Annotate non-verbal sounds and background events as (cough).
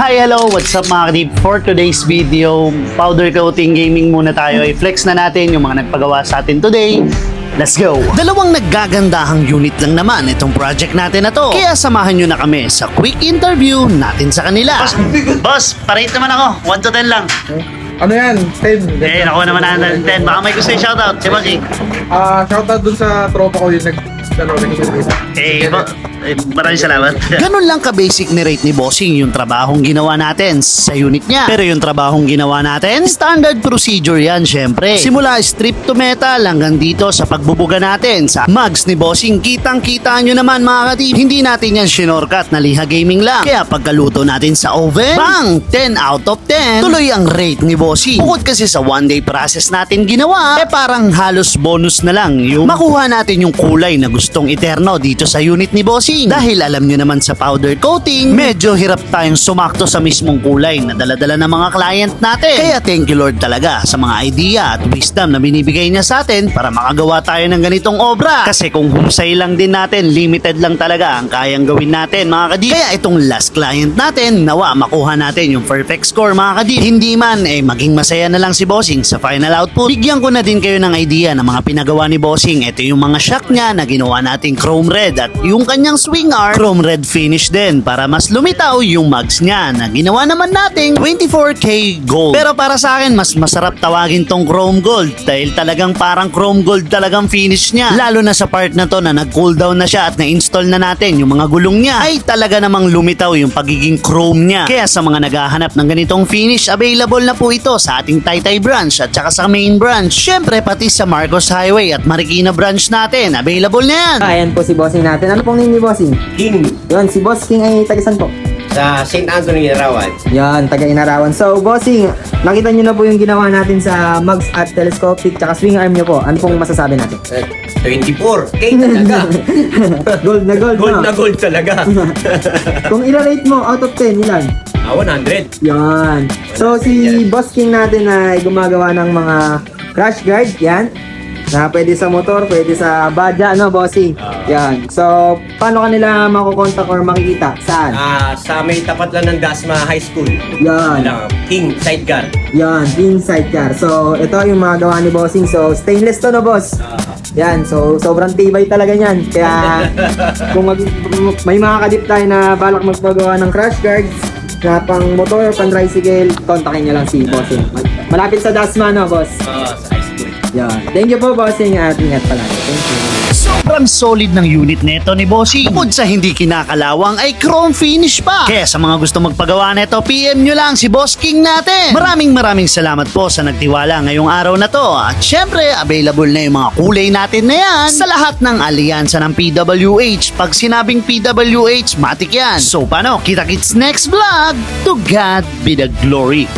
Hi, hello! What's up mga kadib? For today's video, powder coating gaming muna tayo. I-flex na natin yung mga nagpagawa sa atin today. Let's go! Dalawang naggagandahang unit lang naman itong project natin na to. Kaya samahan nyo na kami sa quick interview natin sa kanila. Boss, boss parate naman ako. 1 to 10 lang. Ano yan? 10. Eh, nakuha naman natin 10. Baka may gusto yung shoutout. Si Bossy. Ah, shoutout dun sa tropa ko yung nag-dalaw na kita. Eh, bo- eh, maraming salamat. Ganun lang ka-basic ni rate ni Bossing yung trabahong ginawa natin sa unit niya. Pero yung trabahong ginawa natin, standard procedure yan syempre. Simula strip to metal hanggang dito sa pagbubuga natin sa mugs ni Bossing. Kitang-kita nyo naman mga katib. Hindi natin yan shinorkat na liha gaming lang. Kaya pagkaluto natin sa oven, bang! 10 out of 10. Tuloy ang rate ni Bossing. Bukod kasi sa one day process natin ginawa, eh parang halos bonus na lang yung makuha natin yung kulay na gustong iterno dito sa unit ni Bossing. Dahil alam nyo naman sa powder coating, medyo hirap tayong sumakto sa mismong kulay na daladala ng mga client natin. Kaya thank you Lord talaga sa mga idea at wisdom na binibigay niya sa atin para makagawa tayo ng ganitong obra. Kasi kung humsay lang din natin, limited lang talaga ang kayang gawin natin mga kadib. Kaya itong last client natin, nawa makuha natin yung perfect score mga kadib. Hindi man, eh maging masaya na lang si Bossing sa final output. Bigyan ko na din kayo ng idea ng mga pinagawa ni Bossing. Ito yung mga shock niya na ginawa nating chrome red at yung kanyang swing arm, chrome red finish din para mas lumitaw yung mugs niya na ginawa naman nating 24K gold. Pero para sa akin, mas masarap tawagin tong chrome gold dahil talagang parang chrome gold talagang finish niya. Lalo na sa part na to na nag-cooldown na siya at na-install na natin yung mga gulong niya ay talaga namang lumitaw yung pagiging chrome niya. Kaya sa mga naghahanap ng ganitong finish, available na po ito sa ating Taytay branch at saka sa main branch. Syempre pati sa Marcos Highway at Marikina branch natin, available na yan. Ah, Ayan po si Bossing natin. Ano pong name ni Bossing? King Yun, si Boss King ay tagisan po. sa St. Anthony Narawan. Yan, taga Inarawan. So, Bossing, nakita nyo na po yung ginawa natin sa mugs at telescopic tsaka swing arm nyo po. Ano pong masasabi natin? Eh, 24. K talaga. (laughs) gold na gold, gold no? na gold talaga. (laughs) Kung ira-rate mo, out of 10, ilan? ah, 100. Yan. So, si Boss King natin ay gumagawa ng mga crash guard. Yan. Na pwede sa motor, pwede sa badya, ano, Bossing? Yan. So, paano kanila makukontak or makikita? Saan? Ah, sa may tapat lang ng Dasma High School. Yan. Lang, King Sidecar. Yan, inside car. So, ito yung mga gawa ni Bossing. So, stainless to no, boss? Yan, so sobrang tibay talaga niyan. Kaya (laughs) kung mag, may mga kadip tayo na balak magpagawa ng crash guards na pang motor, pang tricycle, kontakin niyo lang si Bossing. Mal- Malapit sa Dasma, no, boss? Ah, sa Yan. Thank you po, Bossing, at ingat palagi. Thank you. Sobrang solid ng unit nito ni Bossing. Bukod sa hindi kinakalawang ay chrome finish pa. Kaya sa mga gusto magpagawa nito, PM nyo lang si Boss King natin. Maraming maraming salamat po sa nagtiwala ngayong araw na to. At syempre, available na yung mga kulay natin na yan sa lahat ng alyansa ng PWH. Pag sinabing PWH, matik yan. So paano? Kita-kits next vlog. To God be the glory.